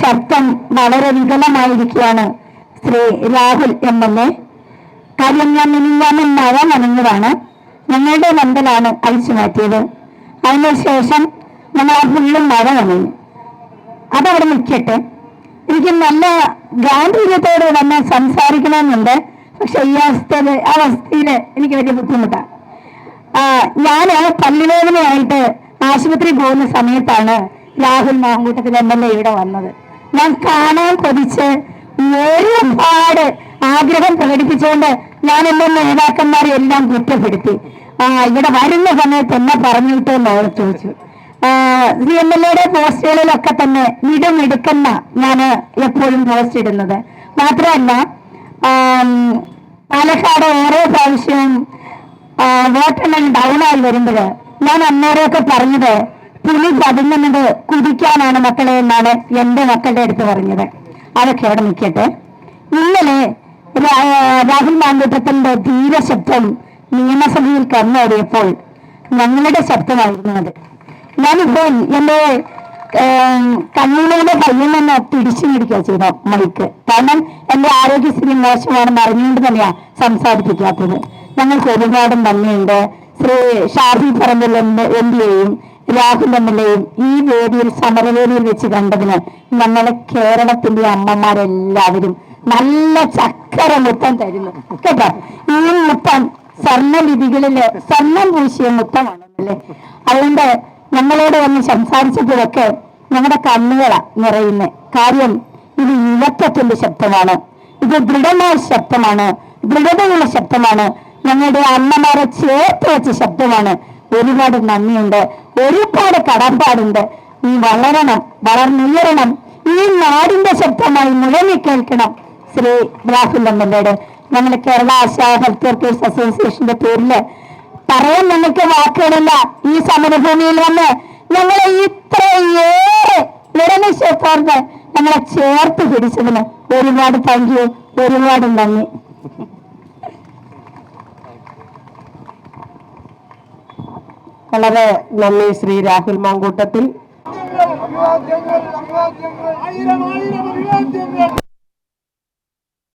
ശബ്ദം വളരെ വികലമായിരിക്കുകയാണ് Shri Rahul M L A. കാര്യം ഞാൻ മിനിഞ്ഞാമൻ മഴ നനഞ്ഞതാണ്. ഞങ്ങളുടെ വന്തലാണ് അഴിച്ചു മാറ്റിയത്. അതിനുശേഷം നമ്മൾ ആ ഫുള്ളും മഴ നനഞ്ഞു. അതവിടെ നിൽക്കട്ടെ. എനിക്ക് നല്ല ഗാംഭീര്യത്തോട് വന്ന് സംസാരിക്കണമെന്നുണ്ട്. പക്ഷെ ഈ അവസ്ഥയിൽ അവസ്ഥയിൽ എനിക്ക് വലിയ ബുദ്ധിമുട്ടാണ് ഞാൻ പല്ലുവേദനയായിട്ട് ആശുപത്രി പോകുന്ന സമയത്താണ് Rahul Mamkootathil M L A ഇവിടെ വന്നത്. ഞാൻ കാണാൻ കൊതിച്ച് ഒരുപാട് ആഗ്രഹം പ്രകടിപ്പിച്ചുകൊണ്ട് ഞാൻ എന്റെ നേതാക്കന്മാരെ എല്ലാം കുറ്റപ്പെടുത്തി. ആ ഇവിടെ വരുന്ന സമയത്ത് എന്നെ പറഞ്ഞു വിട്ടെന്ന് അവർ ചോദിച്ചു സി എം എൽ എയുടെ പോസ്റ്റുകളിലൊക്കെ തന്നെ മിടുമിടുക്കുന്ന ഞാൻ എപ്പോഴും പോസ്റ്റ് ഇടുന്നത് മാത്രമല്ല പാലക്കാട് ഓരോ പ്രാവശ്യവും വോട്ടെണ്ണം ഡൗൺ ആയി വരുമ്പോൾ ഞാൻ അന്നേരമൊക്കെ പറഞ്ഞത് പുലി പതുങ്ങുന്നത് കുതിക്കാനാണ് മക്കളെ എന്നാണ് എന്റെ മക്കളുടെ അടുത്ത് പറഞ്ഞത്. അതൊക്കെ അവിടെ നിൽക്കട്ടെ. ഇന്നലെ രാഹുൽ മാങ്കൂട്ടത്തിന്റെ ധീരശബ്ദം നിയമസഭയിൽ കന്നോടിയപ്പോൾ ഞങ്ങളുടെ ശബ്ദമായിരുന്നു അത്. ഞാനിപ്പോൾ എന്റെ കണ്ണൂരിന്റെ കയ്യിൽ നിന്ന് പിടിച്ചു പിടിക്കുക ചെയ്ത മൈക്ക്. കാരണം എന്റെ ആരോഗ്യസ്ഥിതി മോശമാണെന്ന് അറിഞ്ഞുകൊണ്ട് തന്നെയാ സംസാരിപ്പിക്കാത്തത്. ഞങ്ങൾക്ക് ഒരുപാട് നന്ദിയുണ്ട്. ശ്രീ ഷാഫി പറമ്പിൽ എം പിയെയും രാഹുൽ എം എൽ എയും ഈ വേദിയിൽ സമരവേദിയിൽ വെച്ച് കണ്ടതിന് ഞങ്ങളെ കേരളത്തിന്റെ അമ്മമാരെല്ലാവരും നല്ല ചക്കര മുത്തം തരുന്നു. കേട്ടോ? ഈ മുത്തം സ്വർണലിപികളിൽ സ്വർണം പൂശിയ മുത്തമാണല്ലേ അതുകൊണ്ട് ഞങ്ങളോട് വന്ന് സംസാരിച്ചപ്പോഴൊക്കെ ഞങ്ങളുടെ കണ്ണുകളാ നിറയുന്നത് കാര്യം ഇത് യുവത്വത്തിന്റെ ശബ്ദമാണ്. ഇത് ദൃഢമായ ശബ്ദമാണ്. ദൃഢതയുള്ള ശബ്ദമാണ്. ഞങ്ങളുടെ അമ്മമാരെ ചേർത്ത് വെച്ച ശബ്ദമാണ്. ഒരുപാട് നന്ദിയുണ്ട്. ഒരുപാട് കടപ്പാടുണ്ട് നീ വളരണം വളർന്നുയരണം. ഈ നാടിന്റെ ശബ്ദമായി മുഴങ്ങി കേൾക്കണം. ശ്രീ രാഹുൽ അമ്മയുടെ നമ്മുടെ കേരള ആശാ ഹെൽത്ത് വർക്കേഴ്സ് അസോസിയേഷന്റെ പേരിൽ പറയാൻ ഞങ്ങൾക്ക് വാക്കുകളില്ല. ഈ സമരഭൂമിയിൽ വന്ന് ഞങ്ങളെ ഇത്രയേറെ നിരനിശ്ചയത്തോർന്ന് ഞങ്ങളെ ചേർത്ത് പിടിച്ചതിന് ഒരുപാട് താങ്ക് യു ഒരുപാട് നന്ദി. വളരെ നന്ദി ശ്രീ രാഹുൽ മാങ്കൂട്ടത്തിൽ.